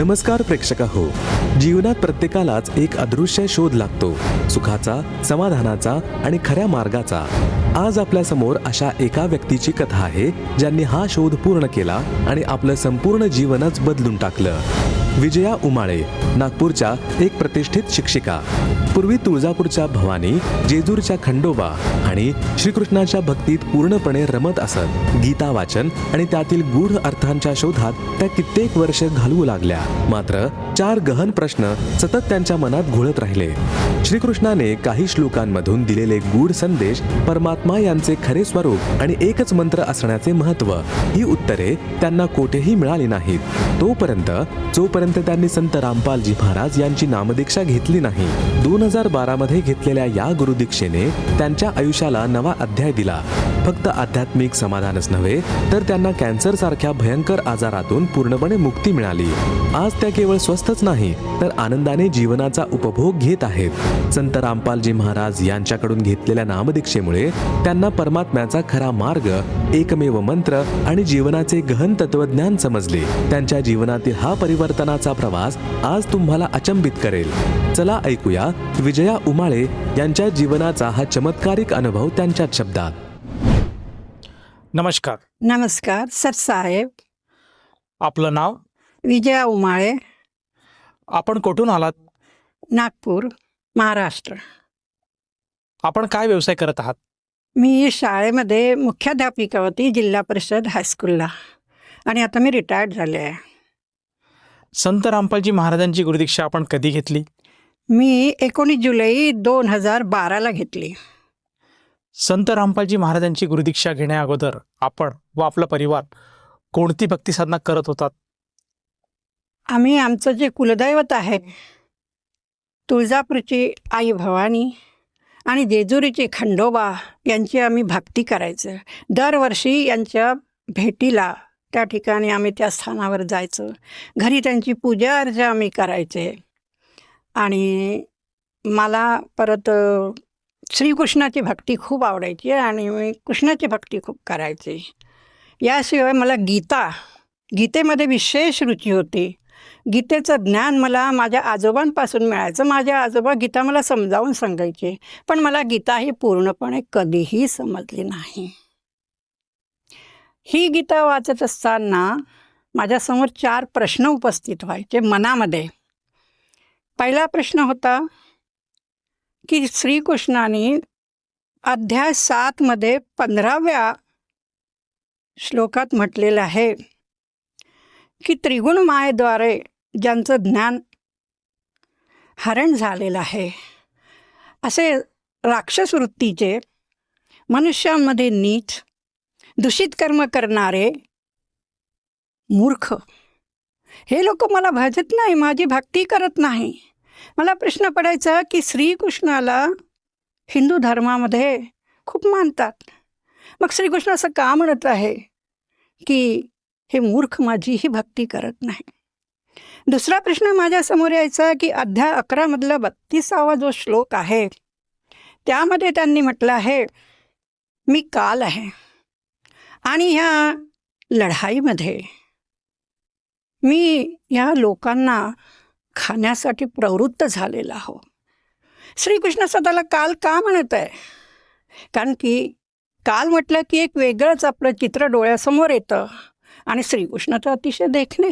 नमस्कार प्रेक्षक हो जीवनात प्रत्येकालाच एक अदृश्य शोध लागतो. सुखाचा समाधानाचा आणि खऱ्या मार्गाचा. आज आपल्यासमोर अशा एका व्यक्तीची कथा आहे ज्यांनी हा शोध पूर्ण केला आणि आपलं संपूर्ण जीवनच बदलून टाकलं. विजया उमाळे नागपूरच्या एक प्रतिष्ठित शिक्षिका. पूर्वी तुळजापूरच्या भवानी जेजूरच्या खंडोबा आणि श्रीकृष्णाच्या भक्तीत पूर्णपणे रमत असत. गीता वाचन आणि त्यातील गूढ अर्थांच्या शोधात त्या कित्येक वर्ष घालवू लागल्या. मात्र चार गहन प्रश्न सतत त्यांच्या मनात घोळत राहिले. श्रीकृष्णाने काही श्लोकांमधून दिलेले गूढ संदेश परमात्मा यांचे खरे स्वरूप आणि एकच मंत्र असण्याचे महत्त्व ही उत्तरे त्यांना कोठेही मिळाली नाहीत. तोपर्यंत जोपर्यंत त्यांनी संत रामपालजी महाराज यांची नामदीक्षा घेतली नाही. दोन हजार बारा मध्ये घेतलेल्या या गुरुदीक्षेने त्यांच्या आयुष्याला नवा अध्याय दिला. फक्त आध्यात्मिक समाधानच नव्हे तर त्यांना कॅन्सर सारख्या भयंकर आजारातून पूर्णपणे मुक्ती मिळाली. आज त्या केवळ स्वस्थच नाही तर आनंदाने जीवनाचा उपभोग घेत आहेत. संत रामपालजी महाराज यांच्याकडून घेतलेल्या नामदीक्षेमुळे त्यांना परमात्म्याचा खरा मार्ग एकमेव मंत्र आणि जीवनाचे गहन तत्वज्ञान समजले. त्यांच्या जीवनातील हा परिवर्तनाचा प्रवास आज तुम्हाला अचंबित करेल. चला ऐकूया विजया उमाळे यांच्या जीवनाचा हा चमत्कारिक अनुभव त्यांच्याच शब्दात. नमस्कार. नमस्कार सर साहेब. आपलं नाव? विजया उमाळे. आपण कुठून आलात? नागपूर महाराष्ट्र. आपण काय व्यवसाय करत आहात? मी शाळेमध्ये मुख्याध्यापिका होती जिल्हा परिषद हायस्कूलला. आणि आता मी रिटायर्ड झाले आहे. संत रामपालजी महाराजांची गुरुदीक्षा आपण कधी घेतली? मी एकोणीस जुलै दोन हजार बाराला घेतली. संत रामपालजी महाराजांची गुरुदीक्षा घेण्या अगोदर आपण व आपला परिवार कोणती भक्ती साधना करत होतात? आम्ही आमचं जे कुलदैवत आहे तुळजापूरची आई भवानी आणि जेजुरीची खंडोबा यांची आम्ही भक्ती करायचं. दरवर्षी यांच्या भेटीला त्या ठिकाणी आम्ही त्या स्थानावर जायचं. घरी त्यांची पूजा अर्चा आम्ही करायचे. आणि मला परत श्रीकृष्णाची भक्ती खूप आवडायची आणि मी कृष्णाची भक्ती खूप करायची. याशिवाय मला गीता गीतेमध्ये विशेष रुची होती. गीतेचं ज्ञान मला माझ्या आजोबांपासून मिळायचं. माझ्या आजोबा गीता मला समजावून सांगायचे पण मला गीता ही पूर्णपणे कधीही समजली नाही. ही गीता वाचत असताना माझ्यासमोर चार प्रश्न उपस्थित व्हायचे मनामध्ये. पहिला प्रश्न होता की श्रीकृष्णाने अध्याय सातमध्ये पंधराव्या श्लोकात म्हटलेलं आहे की त्रिगुण मायेद्वारे ज्यांचं ज्ञान हरण झालेलं आहे. असे राक्षस वृत्तीचे मनुष्यांमध्ये नीच दूषित कर्म करणारे मूर्ख. हे लोक मला भजत नाही माझी भक्ती करत नाही. मला प्रश्न पडायचा की श्रीकृष्णाला हिंदू धर्मामध्ये खूप मानतात. मग श्रीकृष्ण असं का म्हणत आहे की हे मूर्ख माझीही भक्ती करत नाही? दुसरा प्रश्न माझ्यासमोर यायचा की अध्याय अकरामधला बत्तीसावा जो श्लोक आहे त्यामध्ये त्यांनी म्हटलं आहे मी काल आहे आणि ह्या लढाईमध्ये मी या लोकांना खाण्यासाठी प्रवृत्त झालेला हो श्रीकृष्ण स्वतःला काल का म्हणत आहे? कारण की काल म्हटलं की एक वेगळंच आपलं चित्र डोळ्यासमोर येतं आणि श्रीकृष्ण तर अतिशय देखणे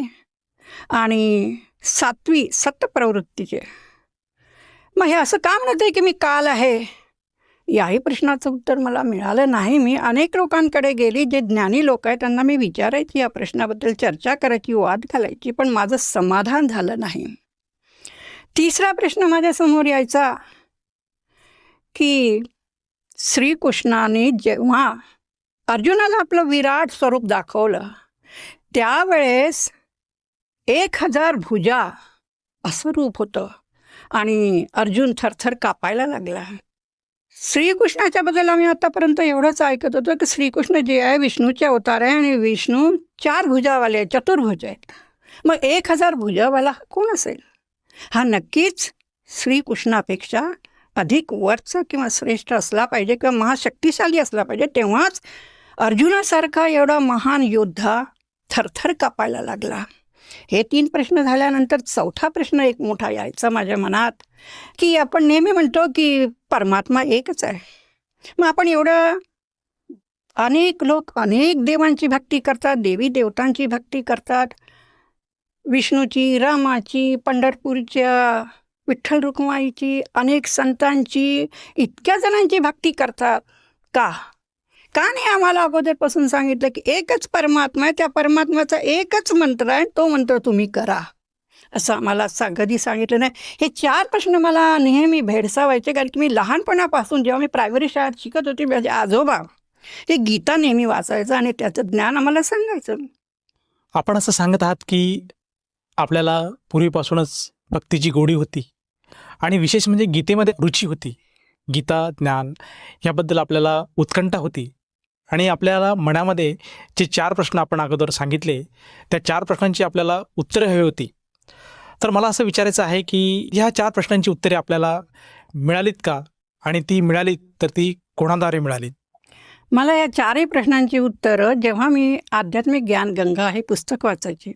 आणि सात्वी सत्प्रवृत्तीचे मग हे असं का म्हणत आहे की मी काल आहे? याही प्रश्नाचं उत्तर मला मिळालं नाही. मी अनेक लोकांकडे गेली जे ज्ञानी लोक आहेत त्यांना मी विचारायची या प्रश्नाबद्दल चर्चा करायची वाद घालायची पण माझं समाधान झालं नाही. तिसरा प्रश्न माझ्यासमोर यायचा की श्रीकृष्णाने जेव्हा अर्जुनाला आपलं विराट स्वरूप दाखवलं त्यावेळेस एक हजार भुजा असं रूप होतं आणि अर्जुन थरथर कापायला लागला. श्रीकृष्णाच्या बद्दल आम्ही आतापर्यंत एवढंच ऐकत होतो की श्रीकृष्ण जे आहे विष्णूचे अवतार आहे आणि विष्णू चार भुजावाले आहेत चतुर्भुज आहेत. मग एक हजार भुजावाला कोण असेल? हा नक्कीच श्रीकृष्णापेक्षा अधिक वरचं किंवा श्रेष्ठ असला पाहिजे किंवा महाशक्तिशाली असला पाहिजे तेव्हाच अर्जुनासारखा एवढा महान योद्धा थरथर कापायला लागला. हे तीन प्रश्न झाल्यानंतर चौथा प्रश्न एक मोठा यायचा माझ्या मनात की आपण नेहमी म्हणतो की परमात्मा एकच आहे. मग आपण एवढं अनेक लोक अनेक देवांची भक्ती करतात देवी देवतांची भक्ती करतात विष्णूची रामाची पंढरपूरच्या विठ्ठल रुक्माईची अनेक संतांची इतक्या जणांची भक्ती करतात. का? का नाही आम्हाला अगोदरपासून सांगितलं की एकच परमात्मा आहे त्या परमात्म्याचा एकच मंत्र आहे तो मंत्र तुम्ही करा. असं आम्हाला सा कधी सांगितलं नाही. हे चार प्रश्न मला नेहमी भेडसावायचे कारण की मी लहानपणापासून जेव्हा मी प्रायमरी शाळेत शिकत होते माझे आजोबा हे गीता नेहमी वाचायचं आणि त्याचं ज्ञान आम्हाला सांगायचं. आपण असं सांगत आहात की आपल्याला पूर्वीपासूनच भक्तीची गोडी होती. आणि विशेष म्हणजे गीतेमध्ये रुची होती. गीता ज्ञान याबद्दल आपल्याला उत्कंठा होती. आणि आपल्याला मनामध्ये जे चार प्रश्न आपण अगोदर सांगितले त्या चार प्रश्नांची आपल्याला उत्तरे हवी होती. तर मला असं विचारायचं आहे की ह्या चार प्रश्नांची उत्तरे आपल्याला मिळालीत का? आणि ती मिळालीत तर ती कोणाद्वारे मिळाली मला या चारही प्रश्नांची उत्तरं जेव्हा मी आध्यात्मिक ज्ञान गंगा हे पुस्तक वाचायची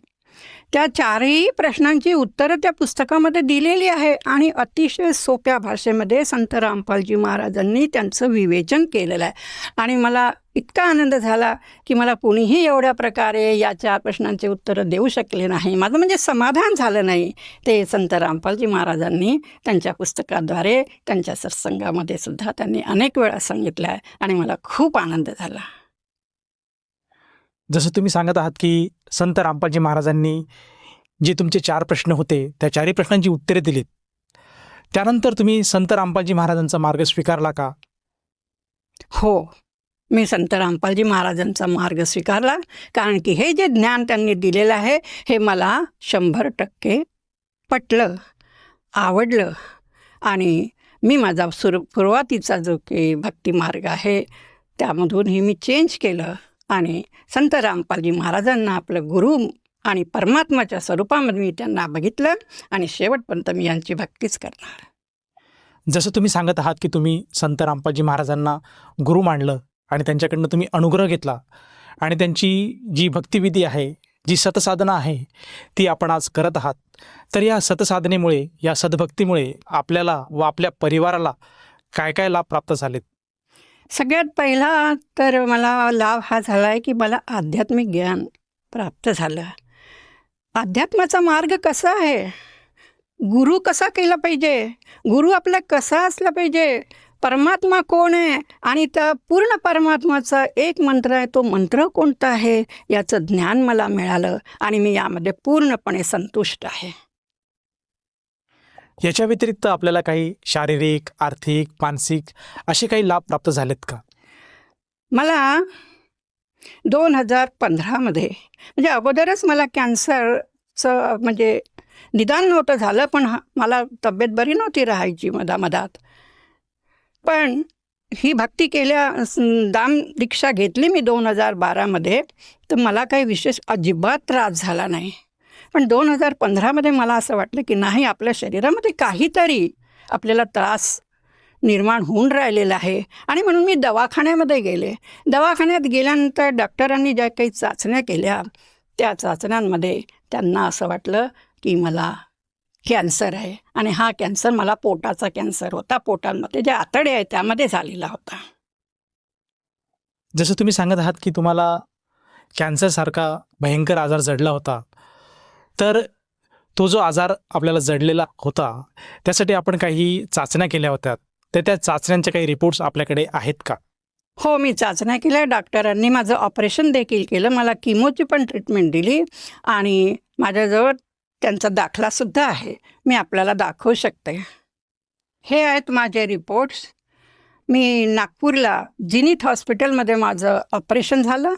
त्या चारही प्रश्नांची उत्तरं त्या पुस्तकामध्ये दिलेली आहे आणि अतिशय सोप्या भाषेमध्ये संत रामपालजी महाराजांनी त्यांचं विवेचन केलेलं आहे. आणि मला इतका आनंद झाला की मला कुणीही एवढ्या प्रकारे या चार प्रश्नांचे उत्तरं देऊ शकले नाही. माझं म्हणजे समाधान झालं नाही. ते संत रामपालजी महाराजांनी त्यांच्या पुस्तकाद्वारे त्यांच्या सत्संगामध्ये सुद्धा त्यांनी अनेक वेळा सांगितलं आहे आणि मला खूप आनंद झाला. जसं तुम्ही सांगत आहात की संत रामपालजी महाराजांनी जे तुमचे चार प्रश्न होते त्या चारही प्रश्नांची उत्तरे दिलीत. त्यानंतर तुम्ही संत रामपालजी महाराजांचा मार्ग स्वीकारला का? हो मी संत रामपालजी महाराजांचा मार्ग स्वीकारला कारण की हे जे ज्ञान त्यांनी दिलेलं आहे हे मला शंभर टक्के पटलं आवडलं आणि मी माझा सुर सुरुवातीचा जो की भक्ती मार्ग आहे त्यामधून हे मी चेंज केलं. आणि संत रामपालजी महाराजांना आपलं गुरु आणि परमात्माच्या स्वरूपामध्ये मी त्यांना बघितलं आणि शेवटपर्यंत मी यांची भक्तीच करणार. जसं तुम्ही सांगत आहात की तुम्ही संत रामपालजी महाराजांना गुरु मानलं आणि त्यांच्याकडनं तुम्ही अनुग्रह घेतला आणि त्यांची जी भक्तिविधी आहे जी सतसाधना आहे ती आपण आज करत आहात तर या सतसाधनेमुळे या सद्भक्तीमुळे आपल्याला व आपल्या परिवाराला काय काय लाभ प्राप्त झालेत? सगळ्यात पहिला तर मला लाभ हा झाला आहे की मला आध्यात्मिक ज्ञान प्राप्त झालं. अध्यात्माचा मार्ग कसा आहे? गुरु कसा केला पाहिजे? गुरु आपला कसा असला पाहिजे? परमात्मा कोण आहे? आणि त्या पूर्ण परमात्माचा एक मंत्र आहे तो मंत्र कोणता आहे? याचं ज्ञान मला मिळालं आणि मी यामध्ये पूर्णपणे संतुष्ट आहे. याच्या व्यतिरिक्त आपल्याला काही शारीरिक आर्थिक मानसिक असे काही लाभ प्राप्त झालेत का? मला दोन हजार पंधरामध्ये म्हणजे अगोदरच मला कॅन्सरचं म्हणजे निदान नव्हतं झालं पण हा- मला तब्येत बरी नव्हती राहायची मधामधात. पण ही भक्ती केल्या दाम दीक्षा घेतली मी दोन हजार बारामध्ये तर मला काही विशेष अजिबात त्रास झाला नाही. पण दोन हजार पंधरामध्ये मला असं वाटलं की नाही आपल्या शरीरामध्ये काहीतरी आपल्याला त्रास निर्माण होऊन राहिलेला आहे. आणि म्हणून मी दवाखान्यामध्ये गेले. दवाखान्यात गेल्यानंतर डॉक्टरांनी ज्या काही चाचण्या केल्या त्या चाचण्यांमध्ये त्यांना असं वाटलं की मला कॅन्सर आहे. आणि हा कॅन्सर मला पोटाचा कॅन्सर होता. पोटांमध्ये जे आतडे आहे त्यामध्ये झालेला होता. जसं तुम्ही सांगत आहात की तुम्हाला कॅन्सरसारखा भयंकर आजार जडला होता. तर तो जो आजार आपल्याला जडलेला होता त्यासाठी आपण काही चाचण्या केल्या होत्या. तर त्या चाचण्यांचे काही रिपोर्ट्स आपल्याकडे आहेत का? हो मी चाचण्या केल्या. डॉक्टरांनी माझं ऑपरेशन देखील केलं. मला किमोची पण ट्रीटमेंट दिली आणि माझ्याजवळ त्यांचा दाखलासुद्धा आहे. मी आपल्याला दाखवू शकते. हे आहेत माझे रिपोर्ट्स मी नागपूरला जिनीत हॉस्पिटलमध्ये माझं ऑपरेशन झालं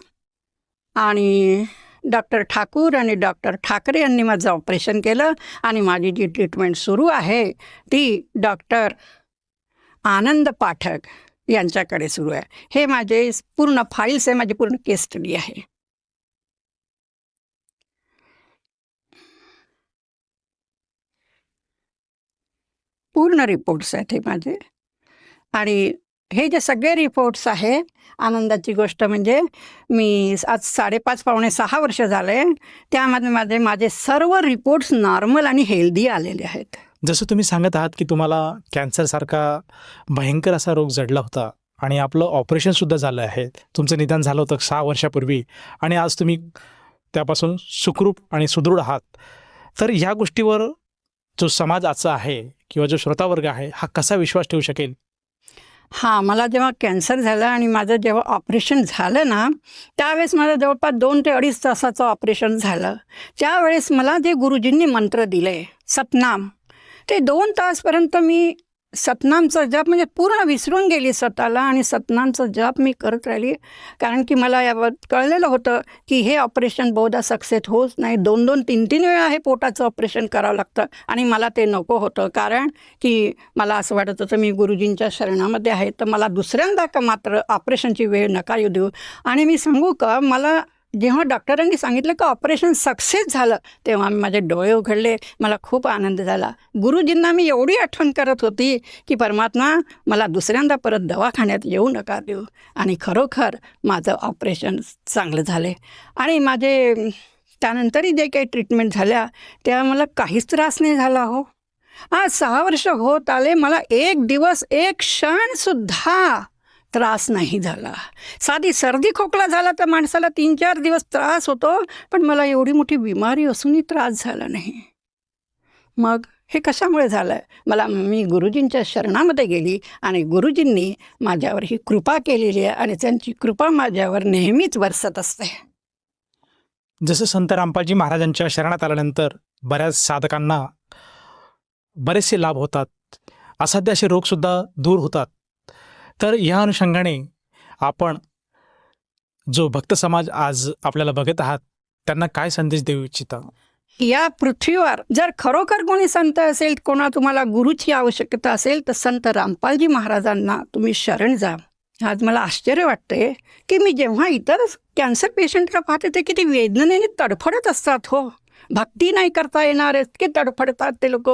आणि डॉक्टर ठाकूर आणि डॉक्टर ठाकरे यांनी माझं ऑपरेशन केलं आणि माझी जी ट्रीटमेंट सुरू आहे ती डॉक्टर आनंद पाठक यांच्याकडे सुरू आहे. हे माझे पूर्ण फाईल्स आहे माझी पूर्ण केस स्टडी आहे. पूर्ण रिपोर्ट्स आहेत हे माझे. आणि हे जे सगळे रिपोर्ट्स आहे आनंदाची गोष्ट म्हणजे मी आज साडेपाच पावणे सहा वर्ष झाले त्यामध्ये माझे माझे सर्व रिपोर्ट्स नॉर्मल आणि हेल्दी आलेले आहेत. जसं तुम्ही सांगत आहात की तुम्हाला कॅन्सरसारखा भयंकर असा रोग जडला होता आणि आपलं ऑपरेशनसुद्धा झालं आहे. तुमचं निदान झालं होतं सहा वर्षापूर्वी आणि आज तुम्ही त्यापासून सुखरूप आणि सुदृढ आहात. तर ह्या गोष्टीवर जो समाज आजचा आहे किंवा जो श्रोतावर्ग आहे हा कसा विश्वास ठेवू शकेल? हां मला जेव्हा कॅन्सर झालं आणि माझं जेव्हा ऑपरेशन झालं ना त्यावेळेस माझं जवळपास दोन ते अडीच तासाचं ऑपरेशन झालं. त्यावेळेस मला जे गुरुजींनी मंत्र दिले सतनाम ते दोन तासपर्यंत मी सतनामचा जप म्हणजे पूर्ण विसरून गेली स्वतःला आणि सतनामचा जप मी करत राहिली. कारण की मला यावर कळलेलं होतं की हे ऑपरेशन बहुधा सक्सेस होत नाही. दोन दोन तीन तीन वेळा हे पोटाचं ऑपरेशन करावं लागतं आणि मला ते नको होतं. कारण की मला असं वाटत होतं मी गुरुजींच्या शरणामध्ये आहे तर मला दुसऱ्यांदा का मात्र ऑपरेशनची वेळ नका येऊ देऊ. आणि मी सांगू का मला जेव्हा डॉक्टरांनी सांगितलं का ऑपरेशन सक्सेस झालं तेव्हा मी माझे डोळे उघडले. मला खूप आनंद झाला. गुरुजींना मी एवढी आठवण करत होती की परमात्मा मला दुसऱ्यांदा परत दवाखान्यात येऊ नका देऊ. आणि खरोखर माझं ऑपरेशन चांगलं झाले. आणि माझे त्यानंतरही जे काही ट्रीटमेंट झाल्या त्या मला काहीच त्रास नाही झाला हो. आज सहा वर्ष होत आले मला एक दिवस एक क्षणसुद्धा त्रास नाही झाला. साधी सर्दी खोकला झाला तर माणसाला तीन चार दिवस त्रास होतो पण मला एवढी मोठी बिमारी असूनही त्रास झाला नाही. मग हे कशामुळे झालं? मला मी गुरुजींच्या शरणामध्ये गेली आणि गुरुजींनी माझ्यावर ही कृपा केलेली आहे आणि त्यांची कृपा माझ्यावर नेहमीच वरसत असते. जसं संत रामपालजी महाराजांच्या शरणात आल्यानंतर बऱ्याच साधकांना बरेचसे लाभ होतात. असाध्य असे रोगसुद्धा दूर होतात. तर या अनुषंगाने आपण जो भक्त समाज आज आपल्याला बघत आहात त्यांना काय संदेश देऊ इच्छिता? या पृथ्वीवर जर खरोखर कोणी संत असेल कोणा तुम्हाला गुरुची आवश्यकता असेल तर संत रामपालजी महाराजांना तुम्ही शरण जा. आज मला आश्चर्य वाटते की मी जेव्हा इतर कॅन्सर पेशंटला पाहते ते किती वेदनेने तडफडत असतात हो. भक्ती नाही करता येणार इतके तडफडतात ते लोक.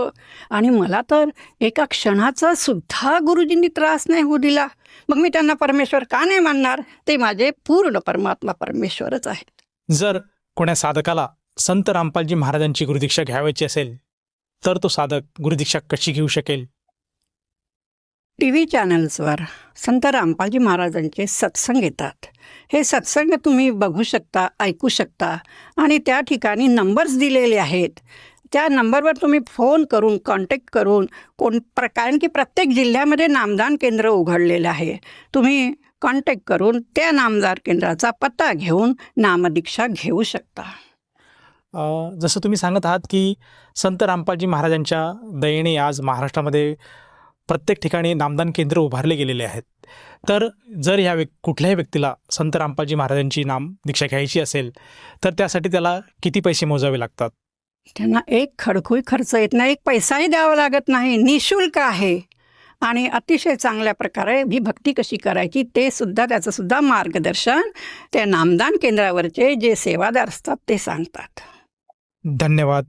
आणि मला तर एका क्षणाचा सुद्धा गुरुजींनी त्रास नाही होऊ दिला. मग मी त्यांना परमेश्वर का नाही मानणार? ते माझे पूर्ण परमात्मा परमेश्वरच आहे जर कोण्या साधकाला संत रामपालजी महाराजांची गुरुदीक्षा घ्यावायची असेल तर तो साधक गुरुदीक्षा कशी घेऊ शकेल? टी व्ही चॅनल्सवर संत रामपालजी महाराजांचे सत्संग येतात. हे सत्संग तुम्ही बघू शकता ऐकू शकता आणि त्या ठिकाणी नंबर्स दिलेले आहेत. त्या नंबरवर तुम्ही फोन करून कॉन्टॅक्ट करून कोण प्र कारण की प्रत्येक जिल्ह्यामध्ये नामदान केंद्र उघडलेलं आहे. तुम्ही कॉन्टॅक्ट करून त्या नामदार केंद्राचा पत्ता घेऊन नामदीक्षा घेऊ शकता. जसं तुम्ही सांगत आहात की संत रामपालजी महाराजांच्या दयेने आज महाराष्ट्रामध्ये प्रत्येक ठिकाणी नामदान केंद्र उभारले गेलेले आहेत. तर जर ह्या व्यक् कुठल्याही व्यक्तीला संत रामपालजी महाराजांची नाम दीक्षा घ्यायची असेल तर त्यासाठी त्याला किती पैसे मोजावे लागतात? त्यांना एक खडखूही खर्च येत नाही एक पैसाही द्यावा लागत नाही निशुल्क आहे. आणि अतिशय चांगल्या प्रकारे ही भक्ती कशी करायची ते सुद्धा त्याचं सुद्धा मार्गदर्शन त्या नामदान केंद्रावरचे जे सेवादार असतात ते सांगतात. धन्यवाद.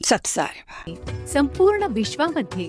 सत्साय संपूर्ण विश्वामध्ये